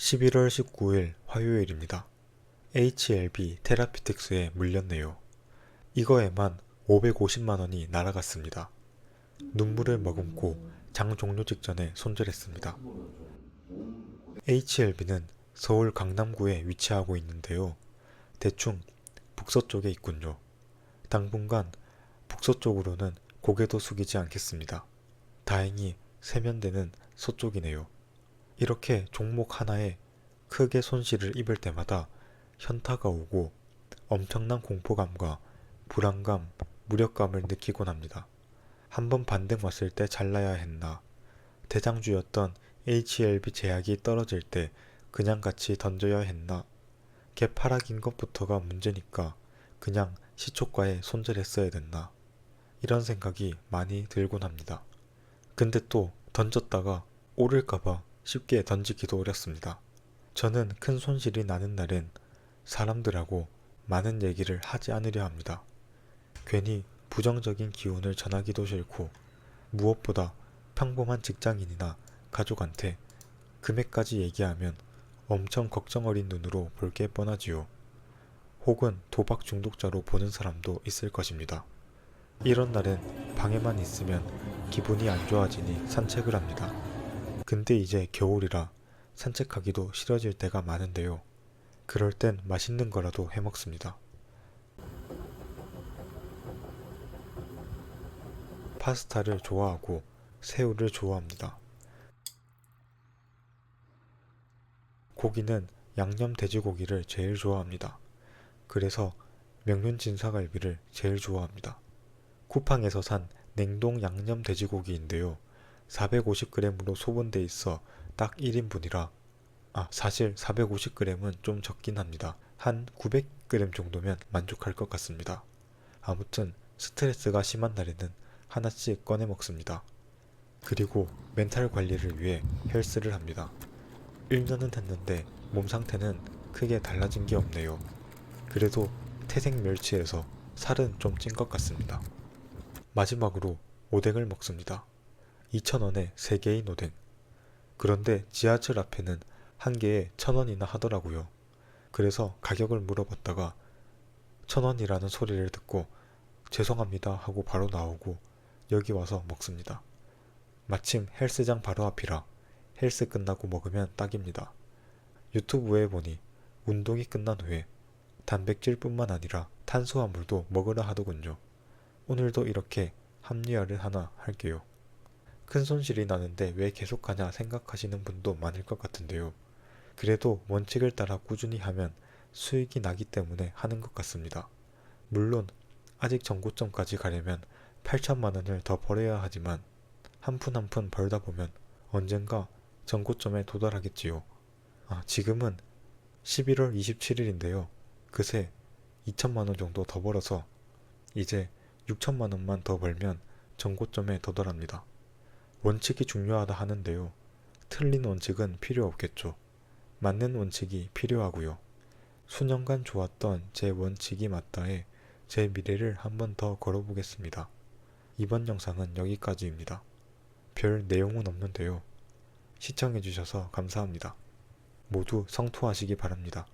11월 19일 화요일입니다. HLB 테라피틱스에 물렸네요. 이거에만 550만원이 날아갔습니다. 눈물을 머금고 장 종료 직전에 손절했습니다. HLB는 서울 강남구에 위치하고 있는데요. 대충 북서쪽에 있군요. 당분간 북서쪽으로는 고개도 숙이지 않겠습니다. 다행히 세면대는 서쪽이네요. 이렇게 종목 하나에 크게 손실을 입을 때마다 현타가 오고 엄청난 공포감과 불안감, 무력감을 느끼곤 합니다. 한번 반등 왔을 때 잘라야 했나, 대장주였던 HLB 제약이 떨어질 때 그냥 같이 던져야 했나, 갭 하락인 것부터가 문제니까 그냥 시초가에 손절했어야 됐나, 이런 생각이 많이 들곤 합니다. 근데 또 던졌다가 오를까봐 쉽게 던지기도 어렵습니다. 저는 큰 손실이 나는 날엔 사람들하고 많은 얘기를 하지 않으려 합니다. 괜히 부정적인 기운을 전하기도 싫고 무엇보다 평범한 직장인이나 가족한테 금액까지 얘기하면 엄청 걱정 어린 눈으로 볼 게 뻔하지요. 혹은 도박 중독자로 보는 사람도 있을 것입니다. 이런 날엔 방에만 있으면 기분이 안 좋아지니 산책을 합니다. 근데 이제 겨울이라 산책하기도 싫어질 때가 많은데요. 그럴 땐 맛있는 거라도 해 먹습니다. 파스타를 좋아하고 새우를 좋아합니다. 고기는 양념 돼지고기를 제일 좋아합니다. 그래서 명륜 진사갈비를 제일 좋아합니다. 쿠팡에서 산 냉동 양념 돼지고기인데요. 450g으로 소분돼 있어 딱 1인분이라 아 사실 450g은 좀 적긴 합니다. 한 900g 정도면 만족할 것 같습니다. 아무튼 스트레스가 심한 날에는 하나씩 꺼내 먹습니다. 그리고 멘탈 관리를 위해 헬스를 합니다. 1년은 됐는데 몸 상태는 크게 달라진 게 없네요. 그래도 태생 멸치에서 살은 좀 찐 것 같습니다. 마지막으로 오뎅을 먹습니다. 2,000원에 3개인 오뎅. 그런데 지하철 앞에는 한 개에 1,000원이나 하더라고요. 그래서 가격을 물어봤다가 1,000원이라는 소리를 듣고 죄송합니다 하고 바로 나오고 여기 와서 먹습니다. 마침 헬스장 바로 앞이라 헬스 끝나고 먹으면 딱입니다. 유튜브에 보니 운동이 끝난 후에 단백질뿐만 아니라 탄수화물도 먹으라 하더군요. 오늘도 이렇게 합리화를 하나 할게요. 큰 손실이 나는데 왜 계속하냐 생각하시는 분도 많을 것 같은데요. 그래도 원칙을 따라 꾸준히 하면 수익이 나기 때문에 하는 것 같습니다. 물론 아직 전고점까지 가려면 8천만 원을 더 벌어야 하지만 한 푼 한 푼 벌다 보면 언젠가 전고점에 도달하겠지요. 아, 지금은 11월 27일인데요. 그새 2천만 원 정도 더 벌어서 이제 6천만 원만 더 벌면 전고점에 도달합니다. 원칙이 중요하다 하는데요. 틀린 원칙은 필요 없겠죠. 맞는 원칙이 필요하고요. 수년간 좋았던 제 원칙이 맞다에 제 미래를 한 번 더 걸어보겠습니다. 이번 영상은 여기까지입니다. 별 내용은 없는데요. 시청해주셔서 감사합니다. 모두 성투하시기 바랍니다.